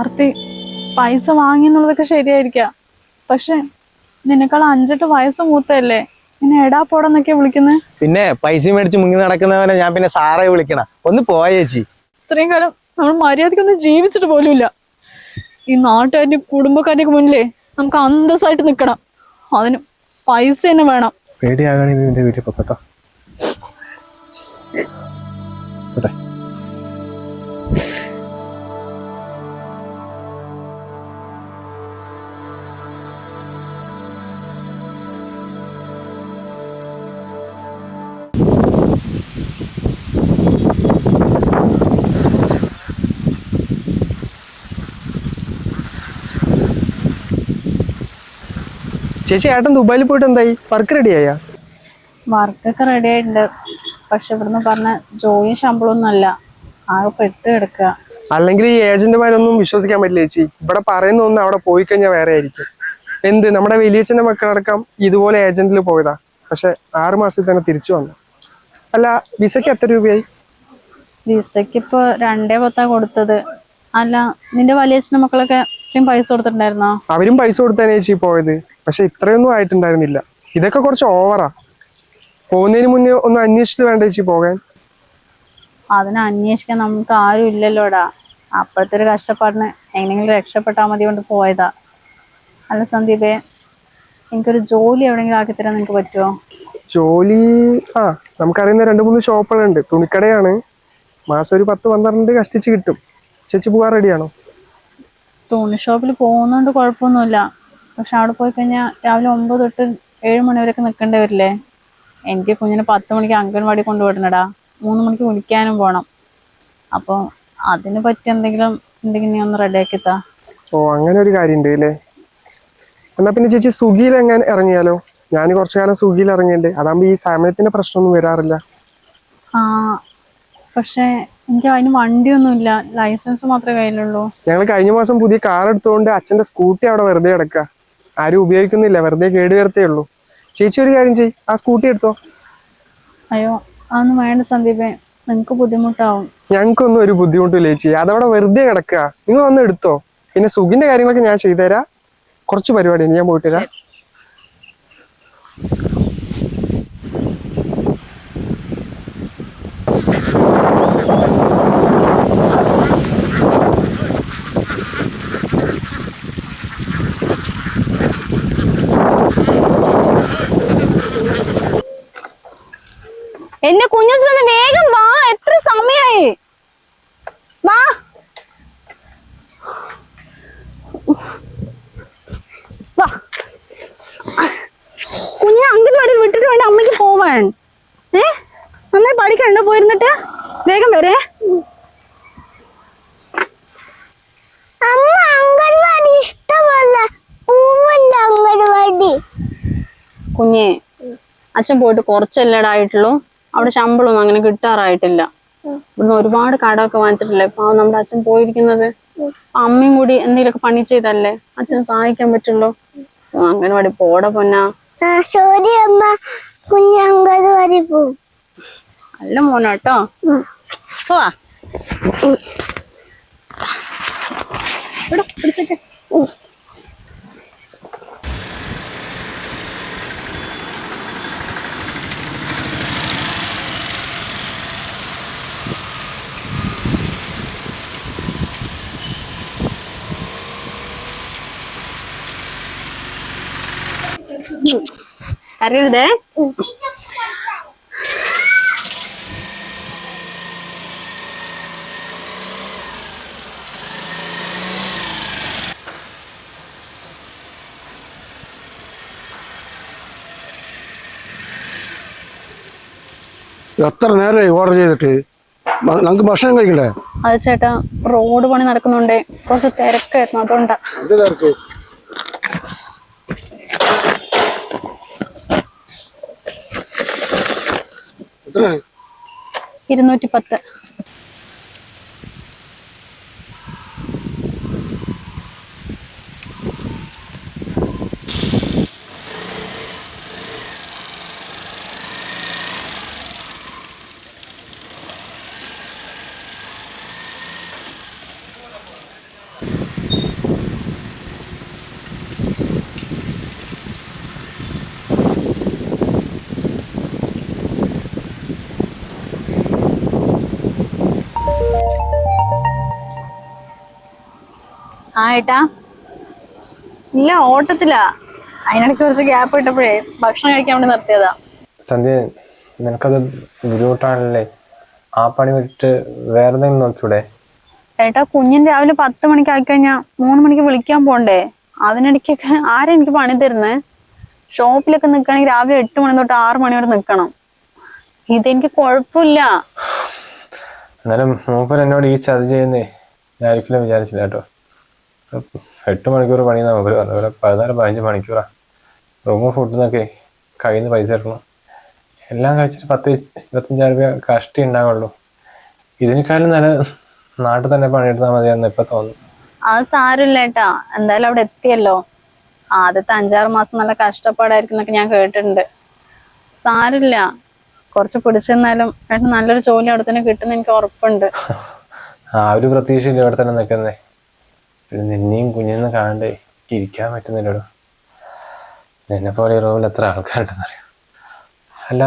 കാർത്തി പൈസ വാങ്ങി എന്നുള്ളതൊക്കെ ശരിയായിരിക്കാം. പക്ഷെ നിന്നെക്കാൾ അഞ്ചെട്ട് വയസ്സ് മൂത്തല്ലേ പിന്നെ എടാ പോടെന്നൊക്കെ വിളിക്കുന്നത് പിന്നെ പൈസ മേടിച്ച് മുങ്ങി നടക്കുന്നവനെ ഞാൻ പിന്നെ സാറെ വിളിക്കണ. ഒന്ന് പോയേച്ചി ഇത്രയും കാലം നമ്മൾ മര്യാദക്കൊന്നും ജീവിച്ചിട്ട് പോലുമില്ല. ഈ നാട്ടുകാരുടെ കുടുംബക്കാരുടെ മുന്നിലേ നമുക്ക് അന്തസ്സായിട്ട് നിൽക്കണം. അതിന് പൈസ തന്നെ വേണം. പേടിയാകണേ നിന്റെ വീട്ടിൽ പൊക്കട്ടോ. പോട്ടെ. ചേച്ചി ഏട്ടൻ ദുബായിൽ പോയിട്ട് എന്തായി? വർക്ക് റെഡി ആയാ? വർക്കൊക്കെ റെഡി ആയിട്ടുണ്ട്. പക്ഷെ ഇവിടുന്ന് പറഞ്ഞ ജോലിയും ശമ്പളമൊന്നും അല്ല ആകെ പെട്ട് കിടക്കുക. അല്ലെങ്കിൽ ഈ ഏജന്റുമാരൊന്നും വിശ്വസിക്കാൻ പറ്റില്ല ചേച്ചി. ഇവിടെ പറയുന്ന ഒന്ന് അവിടെ പോയി കഴിഞ്ഞാൽ വേറെ ആയിരിക്കും. എന്ത്? നമ്മുടെ വലിയച്ഛന്റെ മക്കളടക്കം ഇതുപോലെ ഏജന്റിൽ പോയതാ. പക്ഷെ ആറു മാസത്തിൽ തന്നെ തിരിച്ചു വന്നു. അല്ല വിസയ്ക്ക് എത്ര രൂപയായി? വിസയ്ക്ക് ഇപ്പൊ രണ്ടേ പത്താ കൊടുത്തത്. അല്ല നിന്റെ വലിയച്ഛന്റെ മക്കളൊക്കെ ഇത്രയും പൈസ കൊടുത്തിട്ടുണ്ടായിരുന്നോ? അവരും പൈസ കൊടുത്താണ് ചേച്ചി പോയത്. പക്ഷെ ഇത്രയൊന്നും ആയിട്ടുണ്ടായിരുന്നില്ല. ഇതൊക്കെ കുറച്ച് ഓവറാ പോകുന്നതിന് മുന്നേ ഒന്ന് അന്വേഷിച്ചിട്ട് വേണ്ട ചേച്ചി പോകാൻ? അതിനെ അന്വേഷിക്കാൻ നമുക്ക് ആരും ഇല്ലല്ലോടാ. അപ്പോഴത്തെ ഒരു കഷ്ടപ്പാടിന് എങ്ങനെയെങ്കിലും രക്ഷപ്പെട്ടാൽ മതി കൊണ്ട് പോയതാ. അല്ല സന്ദീപേ എനിക്കൊരു ജോലി എവിടെയെങ്കിലും ആക്കി തരാൻ നിനക്ക് പറ്റുമോ ജോലി ആ നമുക്കറിയുന്ന രണ്ട് മൂന്ന് ഷോപ്പുകളുണ്ട്. തുണിക്കടയാണ്. മാസം ഒരു പത്ത് പന്ത്രണ്ട് കഷ്ടിച്ച് കിട്ടും. ചേച്ചി പോകാൻ റെഡിയാണോ തുണി ഷോപ്പിൽ പോകുന്നോണ്ട് കുഴപ്പമൊന്നുമില്ല പക്ഷെ അവിടെ പോയി കഴിഞ്ഞാൽ രാവിലെ ഒമ്പത് തൊട്ട് ഏഴ് മണി വരെയൊക്കെ നിൽക്കേണ്ടി വരില്ലേ? എനിക്ക് കുഞ്ഞിനെ പത്ത് മണിക്ക് അംഗൻവാടി കൊണ്ടുവിടണടാ. മൂന്ന് മണിക്ക് വിളിക്കാനും പോകണം അപ്പോൾ അതിന് പറ്റി എന്തെങ്കിലും എന്തെങ്കിലും നീ ഒന്ന് റെഡിയാക്കിത്താ ഓ അങ്ങനെ ഒരു കാര്യം അല്ലേ? എന്നാ പിന്നെ ചേച്ചി സുഖിയിൽ എങ്ങനെ ഇറങ്ങിയാലോ? ഞാൻ കുറച്ചു കാലം സുഖിയിൽ ഇറങ്ങിയിട്ടുണ്ട്. അതാകുമ്പോ ഈ സമയത്തിന്റെ പ്രശ്നമൊന്നും വരാറില്ല. ആ പക്ഷേ എനിക്ക് അതിന് വണ്ടിയൊന്നുമില്ല. ലൈസൻസ് മാത്രമേ കയ്യിലുള്ളൂ. ഞങ്ങൾ കഴിഞ്ഞ മാസം പുതിയ കാർ എടുത്തുകൊണ്ട് അച്ഛന്റെ സ്കൂട്ടി അവിടെ വെറുതെ കിടക്കുക ആരും ഉപയോഗിക്കുന്നില്ല. വെറുതെ കേട് വരത്തേ ഉള്ളൂ. ചേച്ചി ഒരു കാര്യം ചെയ് ആ സ്കൂട്ടി എടുത്തോ? അയ്യോ അതൊന്നും വേണ്ട സന്ദീപേ. നിങ്ങൾക്ക് ബുദ്ധിമുട്ടാവും. ഞങ്ങൾക്കൊന്നും ഒരു ബുദ്ധിമുട്ടില്ല ചേച്ചി. അതവിടെ വെറുതെ കിടക്കുക നിങ്ങൾ വന്ന് എടുത്തോ. പിന്നെ സുഖിന്റെ കാര്യങ്ങളൊക്കെ ഞാൻ ചെയ്തുതരാം. കുറച്ച് പരിപാടി ഞാൻ പോയിട്ട് വരാം. വരേ? അമ്മ അംഗൻവാടി ഇഷ്ടമല്ല. പൂവല്ല അംഗൻവാടി. കുഞ്ഞെ അച്ഛൻ പോയിട്ട് കുറച്ചല്ലടായിട്ടുള്ളൂ അവിടെ ശമ്പളമൊന്നും അങ്ങനെ കിട്ടാറായിട്ടില്ല. ഇവിടുന്ന് ഒരുപാട് കടമൊക്കെ വാങ്ങിച്ചിട്ടില്ലേ? പാവം നമ്മുടെ അച്ഛൻ പോയിരിക്കുന്നത്. അമ്മയും കൂടി എന്തെങ്കിലുമൊക്കെ പണി ചെയ്തല്ലേ? അച്ഛൻ സഹായിക്കാൻ പറ്റുള്ളൂ. അംഗൻവാടി പോടെ പൊന്നാ. സോറി അമ്മ. കുഞ്ഞ് അംഗൻവാടി പോവും. നല്ല മോനാട്ടോ പോവാ ഇവിടെ പിടിച്ചേക്ക് കരയരുതേ എത്ര നേരെ ഓർഡർ ചെയ്തിട്ട്. നമുക്ക് ഭക്ഷണം കഴിക്കണ്ടേ? അത് ചേട്ടാ റോഡ് പണി നടക്കുന്നുണ്ട്. കുറച്ച് തിരക്കായിരുന്നു അതുകൊണ്ടാ. എന്ത് തിരക്ക്? എത്ര ഇരുന്നൂറ്റി പത്ത് ഏട്ടാ ഇല്ല ഓട്ടത്തിലാ. അതിനിടയ്ക്ക് കുറച്ച് ഗ്യാപ്പ് ഇട്ടപ്പോഴേ ഭക്ഷണം കഴിക്കാൻ വേണ്ടി നിർത്തിയതാ. സന്ധ്യ നിനക്കത് ബുദ്ധിമുട്ടാണല്ലേ? ആ പണി വിട്ട് വേറെ എന്തെങ്കിലും നോക്കിയൂടെ ഏട്ടാ കുഞ്ഞിന് രാവിലെ പത്ത് മണിക്ക് ആയിക്കഴിഞ്ഞാ മൂന്ന് മണിക്ക് വിളിക്കാൻ പോണ്ടേ? അതിനിടയ്ക്കൊക്കെ ആരാ എനിക്ക് പണി തരുന്നേ? ഷോപ്പിലൊക്കെ നിൽക്കുകയാണെങ്കിൽ രാവിലെ എട്ട് മണി തൊട്ട് ആറ് മണി വരെ നിൽക്കണം. ഇതെനിക്ക് കുഴപ്പമില്ല. എന്നാലും മൂപ്പൻ എന്നോട് ഈ ചതി ചെയ്യുന്നേ ഞാൻ ഒരിക്കലും വിചാരിച്ചില്ല കേട്ടോ. എട്ട് മണിക്കൂർ പണി മൊബൈൽ അതുപോലെ പതിനാല് പതിനഞ്ച് മണിക്കൂറാ. റൂമും ഫുഡിന്നൊക്കെ കയ്യിൽ നിന്ന് പൈസ എടുക്കണം എല്ലാം കഴിച്ചിട്ട് പത്ത് ഇരുപത്തഞ്ചായിരം രൂപ കഷ്ടി ഉണ്ടാവുള്ളൂ ഇതിനേക്കാളും നല്ല നാട്ടിൽ തന്നെ പണിയെടുത്താൽ മതിയെന്ന് ഇപ്പൊ തോന്നുന്നു ആ സാരമില്ല ഏട്ടാ. എന്തായാലും അവിടെ എത്തിയല്ലോ. ആദ്യത്തെ അഞ്ചാറ് മാസം നല്ല കഷ്ടപ്പാടായിരിക്കും എന്നൊക്കെ ഞാൻ കേട്ടിട്ടുണ്ട്. സാരമില്ല. കുറച്ച് പിടിച്ചെന്നാലും ഏട്ടൻ നല്ലൊരു ജോലി അവിടെ തന്നെ കിട്ടുന്ന എനിക്ക് ഉറപ്പുണ്ട്. ആ ഒരു പ്രതീക്ഷയില്ല ഇവിടെ തന്നെ നിൽക്കുന്നേ. പിന്നെ നിന്നെയും കുഞ്ഞിന്ന് കാണണ്ടേ എനിക്ക് ഇരിക്കാൻ പറ്റുന്നില്ലടോ. എന്നെ പോലെ ഈ റൂമിൽ എത്ര ആൾക്കാരുണ്ടെന്ന് അറിയാം അല്ല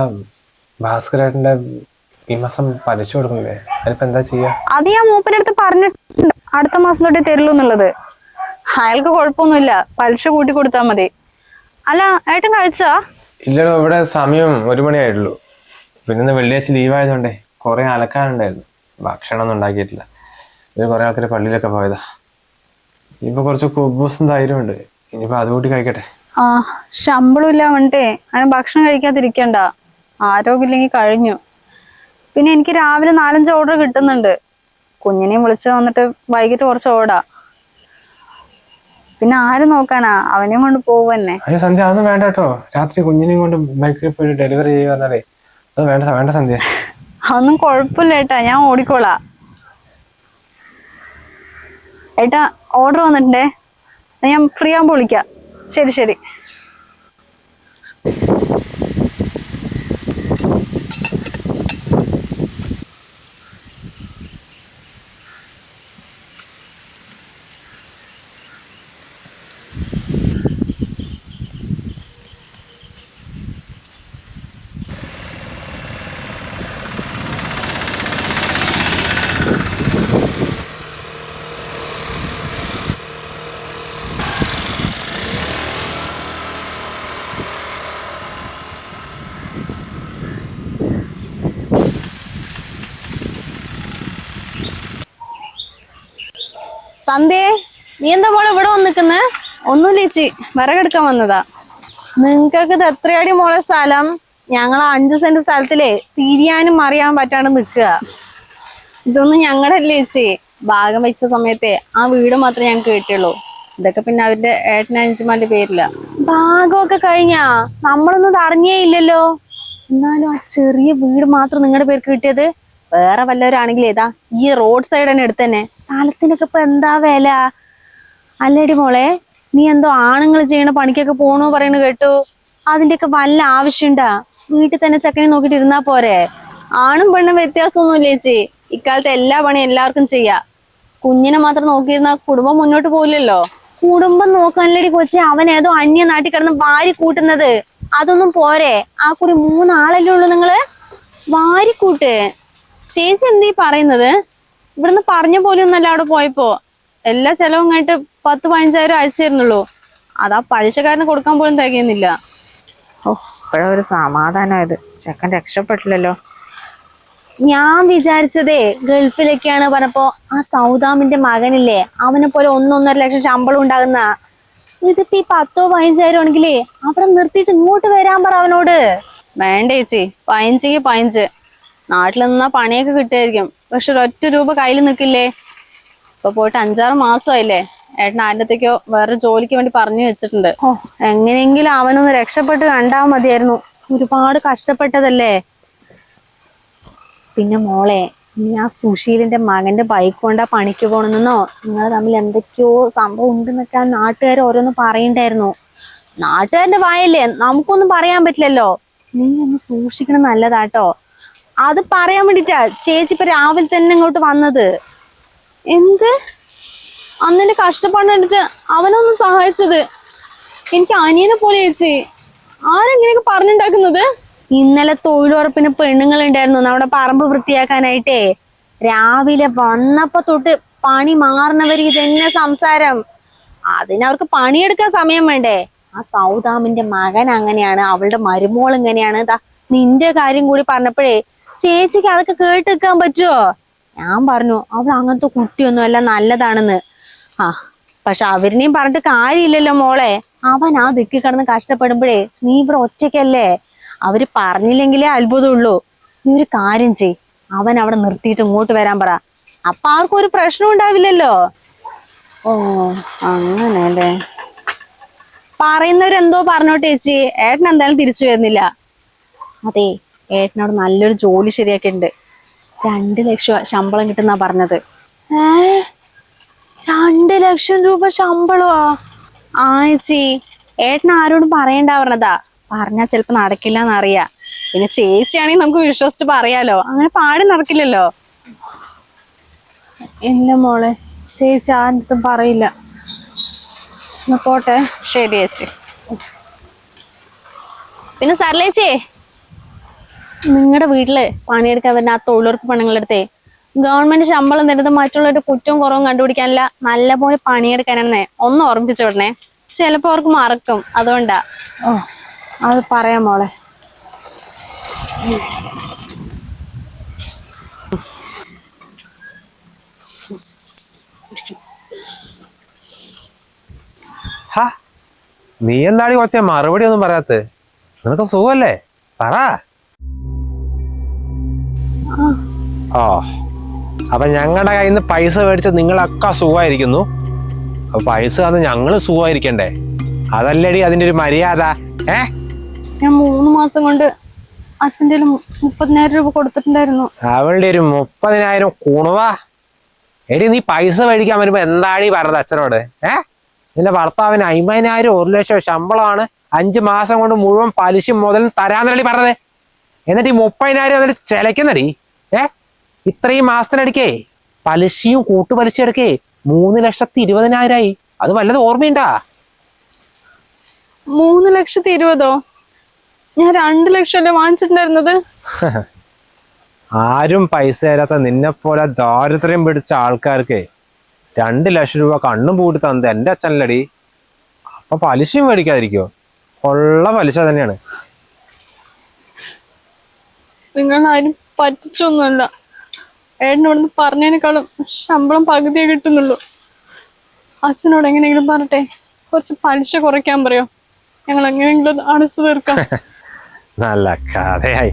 ഭാസ്കരേട്ടന്റെ ഈ മാസം പലിശ കൊടുക്കുന്നില്ലേ? അതിനിപ്പോ എന്താ ചെയ്യാ? അത് ഞാൻ മൂപ്പന്റെ അടുത്ത് പറഞ്ഞിട്ടുണ്ട്. അടുത്ത മാസം തൊട്ടേ തരുള്ളൂ എന്നുള്ളത്. അയാൾക്ക് കുഴപ്പമൊന്നുമില്ല. പലിശ കൂട്ടി കൊടുത്താൽ മതി. അല്ല ഏട്ടൻ കഴിച്ചാ? ഇല്ലടോ ഇവിടെ സമയം ഒരു മണിയായിട്ടുള്ളൂ. പിന്നെ ഇന്ന് വെള്ളിയാഴ്ച ലീവായതുകൊണ്ടേ കുറെ അലക്കാനുണ്ടായിരുന്നു. ഭക്ഷണം ഒന്നും ഉണ്ടാക്കിയിട്ടില്ല. ഇത് കുറെ ആൾക്കാർ പള്ളിയിലൊക്കെ പോയതാ. ഇപ്പൊ കുറച്ച് കുബൂസും തൈരും ഉണ്ട്. ഇനിയിപ്പോ അതുകൂട്ടി കഴിക്കട്ടെ. ആ ശമ്പളം ഇല്ല വേണ്ടേ അങ്ങനെ ഭക്ഷണം കഴിക്കാതിരിക്കണ്ട. ആരോഗ്യമില്ലെങ്കിൽ കഴിഞ്ഞു. പിന്നെ എനിക്ക് രാവിലെ നാലഞ്ച് ഓർഡർ കിട്ടുന്നുണ്ട്. കുഞ്ഞിനെയും വിളിച്ചു വന്നിട്ട് വൈകിട്ട് കുറച്ച് ഓടാ പിന്നെ ആര് നോക്കാനാ? അവനെയും കൊണ്ട് പോവന്നെ. അയ്യോ സന്ധ്യ അതൊന്നും വേണ്ട കേട്ടോ. രാത്രി കുഞ്ഞിനെയും കൊണ്ട് ബൈക്കിൽ പോയി ഡെലിവറി ചെയ്യുക പറഞ്ഞാലേ അത് വേണ്ട വേണ്ട സന്ധ്യ. അതൊന്നും കുഴപ്പമില്ല ഏട്ടാ. ഞാൻ ഓടിക്കോളാ. ഏട്ടാ ഓർഡർ വന്നിട്ടുണ്ടേ. ഞാൻ ഫ്രീ ആകുമ്പോൾ വിളിക്കാം. ശരി ശരി. സന്ധ്യേ നീ എന്താ മോളെ ഇവിടെ വന്ന് ഒന്നും ഒന്നുമില്ല ചേച്ചി വിറകെടുക്കാൻ വന്നതാ. നിങ്ങൾക്കൊക്കെ ഇത് എത്രയടി മോളെ സ്ഥലം? ഞങ്ങൾ അഞ്ച് സെന്റ് സ്ഥലത്തിലേ തിരിയാനും അറിയാൻ പറ്റാണ്ട് നിൽക്കുക. ഇതൊന്നും ഞങ്ങളുടെ അല്ലേ ചേച്ചി. ഭാഗം വെച്ച സമയത്തെ ആ വീട് മാത്രമേ ഞങ്ങൾക്ക് കിട്ടിയുള്ളൂ. ഇതൊക്കെ പിന്നെ അവരുടെ ഏട്ടനഞ്ചുമാന്റെ പേരില. ഭാഗമൊക്കെ കഴിഞ്ഞാ? നമ്മളൊന്നും അറിഞ്ഞേ ഇല്ലല്ലോ. എന്നാലും ആ ചെറിയ വീട് മാത്രം നിങ്ങളുടെ പേർക്ക് കിട്ടിയത്? വേറെ വല്ലവരാണെങ്കിൽ ഏതാ ഈ റോഡ് സൈഡ് തന്നെ എടുത്ത് തന്നെ. സ്ഥലത്തിനൊക്കെ ഇപ്പൊ എന്താ വില? അല്ലടി മോളെ നീ എന്തോ ആണുങ്ങൾ ചെയ്യണ പണിക്കൊക്കെ പോണു പറയണ കേട്ടു. അതിന്റെയൊക്കെ വല്ല ആവശ്യണ്ടാ വീട്ടിൽ തന്നെ ചക്കനെ നോക്കിട്ട് ഇരുന്നാ പോരെ? ആണും പെണ്ണും വ്യത്യാസമൊന്നുമില്ല ചേച്ചി? ഇക്കാലത്ത് എല്ലാ പണിയും എല്ലാവർക്കും ചെയ്യാ. കുഞ്ഞിനെ മാത്രം നോക്കിയിരുന്ന കുടുംബം മുന്നോട്ട് പോയില്ലല്ലോ കുടുംബം നോക്കാനല്ലടി കൊച്ചി അവൻ ഏതോ അന്യ നാട്ടിൽ കിടന്ന് വാരി കൂട്ടുന്നത്. അതൊന്നും പോരെ. ആ കുറി മൂന്നാളല്ലേ ഉള്ളൂ നിങ്ങൾ? വാരിക്കൂട്ട് ചേച്ചി എന്തീ പറയുന്നത്? ഇവിടുന്ന് പറഞ്ഞ പോലും ഒന്നല്ല അവിടെ പോയപ്പോ. എല്ലാ ചെലവും കഴിഞ്ഞിട്ട് പത്ത് പതിനഞ്ചായിരം അയച്ചിരുന്നുള്ളൂ. അതാ പലിശക്കാരന് കൊടുക്കാൻ പോലും തികയുന്നില്ല. ഓ ഇപ്പോഴാ ഒരു സമാധാനമായത്. ചെക്കൻ രക്ഷപ്പെട്ടില്ലല്ലോ. ഞാൻ വിചാരിച്ചതേ ഗൾഫിലൊക്കെയാണ് പറഞ്ഞപ്പോ ആ സൗദാമിന്റെ മകനില്ലേ അവനെ പോലെ ഒന്നൊന്നര ലക്ഷം ശമ്പളം ഉണ്ടാകുന്ന. ഇതിപ്പോ ഈ പത്തോ പതിനഞ്ചായിരം ആണെങ്കിലേ അവിടെ നിർത്തിയിട്ട് ഇങ്ങോട്ട് വരാൻ പറ അവനോട്. വേണ്ട ചേച്ചി. പതിനഞ്ചെങ്കിൽ പതിനഞ്ച്. നാട്ടിൽ നിന്നാ പണിയൊക്കെ കിട്ടുമായിരിക്കും പക്ഷെ ഒരൊറ്റ രൂപ കയ്യിൽ നിൽക്കില്ലേ? ഇപ്പൊ പോയിട്ട് അഞ്ചാറ് മാസമായില്ലേ? ഏട്ടൻ ആരുടെത്തേക്കോ വേറെ ജോലിക്ക് വേണ്ടി പറഞ്ഞു വെച്ചിട്ടുണ്ട്. ഓ. എങ്ങനെയെങ്കിലും അവനൊന്ന് രക്ഷപ്പെട്ട് കണ്ടാ മതിയായിരുന്നു. ഒരുപാട് കഷ്ടപ്പെട്ടതല്ലേ? പിന്നെ മോളെ നീ ആ സുശീലിന്റെ മകന്റെ ബൈക്ക് കൊണ്ടാ പണിക്ക് പോണെന്നോ നിങ്ങൾ തമ്മിൽ എന്തൊക്കെയോ സംഭവം ഉണ്ടെന്നൊക്കെ ആ നാട്ടുകാർ ഓരോന്ന് പറയണ്ടായിരുന്നു നാട്ടുകാരന്റെ വായല്ലേ? നമുക്കൊന്നും പറയാൻ പറ്റില്ലല്ലോ. നീ ഒന്ന് സൂക്ഷിക്കണം നല്ലതാട്ടോ. അത് പറയാൻ വേണ്ടിട്ടാ ചേച്ചി ഇപ്പൊ രാവിലെ തന്നെ ഇങ്ങോട്ട് വന്നത്. എന്ത്? അന്നെ കഷ്ടപ്പാട് കണ്ടിട്ട് അവനൊന്ന് സഹായിച്ചത്. എനിക്ക് അനിയനെ പോലെ ചേച്ചി. ആരെങ്ങനെയൊക്കെ പറഞ്ഞുണ്ടാക്കുന്നത്? ഇന്നലെ തൊഴിലുറപ്പിന് പെണ്ണുങ്ങൾ ഉണ്ടായിരുന്നു നമ്മുടെ പറമ്പ് വൃത്തിയാക്കാനായിട്ടേ. രാവിലെ വന്നപ്പോ തൊട്ട് പണി മാറുന്നവര് ഇതെന്നെ സംസാരം. അതിനവർക്ക് പണിയെടുക്കാൻ സമയം വേണ്ടേ? ആ സൗദാമിന്റെ മകൻ അങ്ങനെയാണ് അവളുടെ മരുമോൾ ഇങ്ങനെയാണ്. നിന്റെ കാര്യം കൂടി പറഞ്ഞപ്പോഴേ ചേച്ചിക്ക് അതൊക്കെ കേട്ട് നിൽക്കാൻ പറ്റുമോ ഞാൻ പറഞ്ഞു അവൾ അങ്ങനത്തെ കുട്ടിയൊന്നും അല്ല നല്ലതാണെന്ന്. ആ പക്ഷെ അവരിനെയും പറഞ്ഞിട്ട് കാര്യമില്ലല്ലോ മോളെ. അവൻ ആ ദിക്കി കിടന്ന് കഷ്ടപ്പെടുമ്പോഴേ നീ ഇവിടെ ഒറ്റയ്ക്കല്ലേ? അവർ പറഞ്ഞില്ലെങ്കിലേ അത്ഭുതമുള്ളൂ. നീ ഒരു കാര്യം ചെയ് അവൻ അവിടെ നിർത്തിയിട്ട് ഇങ്ങോട്ട് വരാൻ പറ. അപ്പൊ ആർക്കും ഒരു പ്രശ്നം ഉണ്ടാവില്ലല്ലോ. ഓ അങ്ങനെ അങ്ങനെയല്ലേ. പറയുന്നവരെന്തോ പറഞ്ഞോട്ടെ ചേച്ചി. ഏട്ടൻ എന്തായാലും തിരിച്ചു വരുന്നില്ല. അതെ ഏട്ടനോട് നല്ലൊരു ജോലി ശരിയാക്കിണ്ട് രണ്ട് ലക്ഷം ശമ്പളം കിട്ടുന്നാ പറഞ്ഞത്. ഏ? രണ്ട് ലക്ഷം രൂപ ശമ്പളമാ ആ ചേച്ചി. ഏട്ടൻ ആരോടും പറയണ്ട പറഞ്ഞതാ പറഞ്ഞാ ചിലപ്പോ നടക്കില്ല എന്നറിയാ പിന്നെ ചേച്ചിയാണെങ്കിൽ നമുക്ക് വിശ്വസിച്ച് പറയാലോ. അങ്ങനെ പാടി നടക്കില്ലല്ലോ. ഇല്ല മോളെ ചേച്ചി ആരുടെ പറയില്ല. പോട്ടെ. ശരി ചേച്ചി. പിന്നെ സർലേച്ചി നിങ്ങളുടെ വീട്ടിൽ പണിയെടുക്കാൻ വരുന്ന ആ തൊഴിലുറപ്പ് പെണ്ണുങ്ങളുടെ അടുത്തേ ഗവൺമെന്റ് ശമ്പളം തരുന്നത് മറ്റുള്ളവരുടെ കുറ്റവും കുറവും കണ്ടുപിടിക്കാനല്ല നല്ലപോലെ പണിയെടുക്കാനെന്നേ ഒന്ന് ഓർമ്മിപ്പിച്ചു വിടണേ ചിലപ്പോ അവർക്ക് മറക്കും. അതുകൊണ്ടാ. ഓ അത് പറയാം മോളെ. ഹാ നീ എന്താടി കൊച്ചെ? മറുപടി ഒന്നും പറയാത്ത നിനക്ക് സുഖല്ലേ? പറ. ഓ അപ്പൊ ഞങ്ങളുടെ കയ്യിൽ നിന്ന് പൈസ മേടിച്ച് നിങ്ങളൊക്കെ സുഖമായിരിക്കുന്നു. അപ്പൊ പൈസ തന്ന് ഞങ്ങൾ സുഖമായിരിക്കണ്ടേ? അതല്ലടി അതിന്റെ ഒരു മര്യാദ. ഏ? ഞാൻ മൂന്ന് മാസം കൊണ്ട് അച്ഛന്റെ മുപ്പതിനായിരം രൂപ കൊടുത്തിട്ടുണ്ടായിരുന്നു. അവളുടെ ഒരു മുപ്പതിനായിരം കുണുവാ. എടി നീ പൈസ മേടിക്കാൻ വരുമ്പോ എന്താടി പറഞ്ഞത് അച്ഛനോട്? ഏ? നിന്റെ ഭർത്താവിന് അമ്പതിനായിരം ഒരു ലക്ഷം ശമ്പളമാണ്. അഞ്ചു മാസം കൊണ്ട് മുഴുവൻ പലിശ മുതൽ തരാന്നല്ലേ പറഞ്ഞത്? എന്നിട്ട് ഈ മുപ്പതിനായിരം എന്നിട്ട് ചെലക്കുന്നടി ഇത്രയും മാസത്തിനടുക്കേ പലിശയും കൂട്ടുപലിശ എടുക്കേ മൂന്ന് ലക്ഷത്തി ഇരുപതിനായിരമായി അത് വല്ലത് ഓർമ്മയുണ്ടാ? മൂന്ന് ലക്ഷത്തി ഇരുപതോ? ഞാൻ രണ്ട് ലക്ഷം അല്ലേ വാങ്ങിച്ചിട്ടുണ്ടായിരുന്നത്? ആരും പൈസ തരാത്ത നിന്നെ പോലെ ദാരിദ്ര്യം പിടിച്ച ആൾക്കാർക്ക് രണ്ട് ലക്ഷം രൂപ കണ്ണും പൂട്ടി തന്നത് എന്റെ അച്ഛനല്ലടി. അപ്പൊ പലിശയും മേടിക്കാതിരിക്കോ കൊള്ള പലിശ തന്നെയാണ്. നിങ്ങൾ ആരും പറ്റിച്ചൊന്നുമല്ല. ഏട്ടൻ ഇവിടുന്ന് പറഞ്ഞതിനേക്കാളും ശമ്പളം പകുതിയേ കിട്ടുന്നുള്ളൂ. അച്ഛനോട് എങ്ങനെയെങ്കിലും പറട്ടെ കുറച്ച് പലിശ കുറയ്ക്കാൻ പറയോ? ഞങ്ങൾ എങ്ങനെയെങ്കിലും അടച്ചു തീർക്കാം. നല്ല കഥയായി.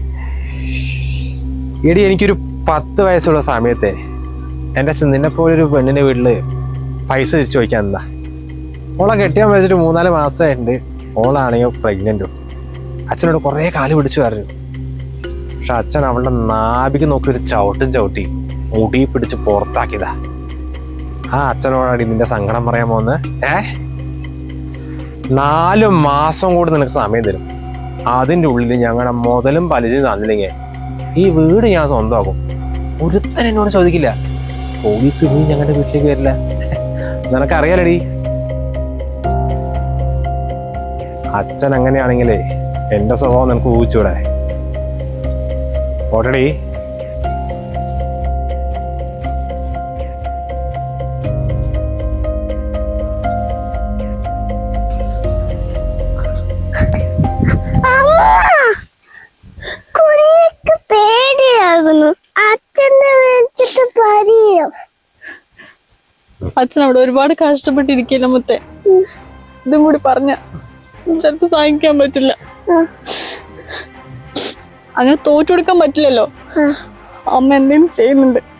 എടി എനിക്കൊരു പത്ത് വയസ്സുള്ള സമയത്തെ എന്റെ അച്ഛൻ നിന്നെ പോലെ ഒരു പെണ്ണിന്റെ വീട്ടിൽ പൈസ തിരിച്ചു ചോദിക്കാൻ എന്താ ഓളെ കെട്ടിയാൻ വെച്ചിട്ട് മൂന്നാൽ മാസമായിട്ടുണ്ട്. ഓളാണെങ്കിൽ പ്രഗ്നന്റും അച്ഛനോട് കുറേ കാൽ പിടിച്ചു പറഞ്ഞു. പക്ഷെ അച്ഛൻ അവളുടെ നാഭിക്ക് നോക്കി ഒരു ചവിട്ടും ചവിട്ടി മുടി പിടിച്ച് പുറത്താക്കിയതാ. ആ അച്ഛനോടാടി നിന്റെ സങ്കടം പറയാൻ പോകുന്നത്? ഏ? നാല് മാസം കൂടി നിനക്ക് സമയം തരും. അതിന്റെ ഉള്ളിൽ ഞങ്ങളുടെ മുതലും പലിശയും തന്നില്ലെങ്കിൽ ഈ വീട് ഞാൻ സ്വന്തമാക്കും. ഒരുത്തൻ എന്നോട് ചോദിക്കില്ല. പോലീസ് ഇനി ഞങ്ങളുടെ വീട്ടിലേക്ക് വരില്ല. നിനക്കറിയാലടി. അച്ഛൻ അങ്ങനെയാണെങ്കിലേ എന്റെ സ്വഭാവം നിനക്ക് ഊഹിച്ചൂടെ ഓട്ടടി കുഞ്ഞിക്ക് പേടിയാകുന്നു. അച്ഛനെ വിളിച്ചിട്ട് പറയോ? അച്ഛൻ അവിടെ ഒരുപാട് കഷ്ടപ്പെട്ടിരിക്കില്ല മുത്തേ. ഇതും കൂടി പറഞ്ഞ ചിലപ്പോ സഹിക്കാൻ പറ്റില്ല. അങ്ങനെ തോറ്റു കൊടുക്കാൻ പറ്റില്ലല്ലോ. അമ്മ എന്തെങ്കിലും ചെയ്യുന്നുണ്ട്.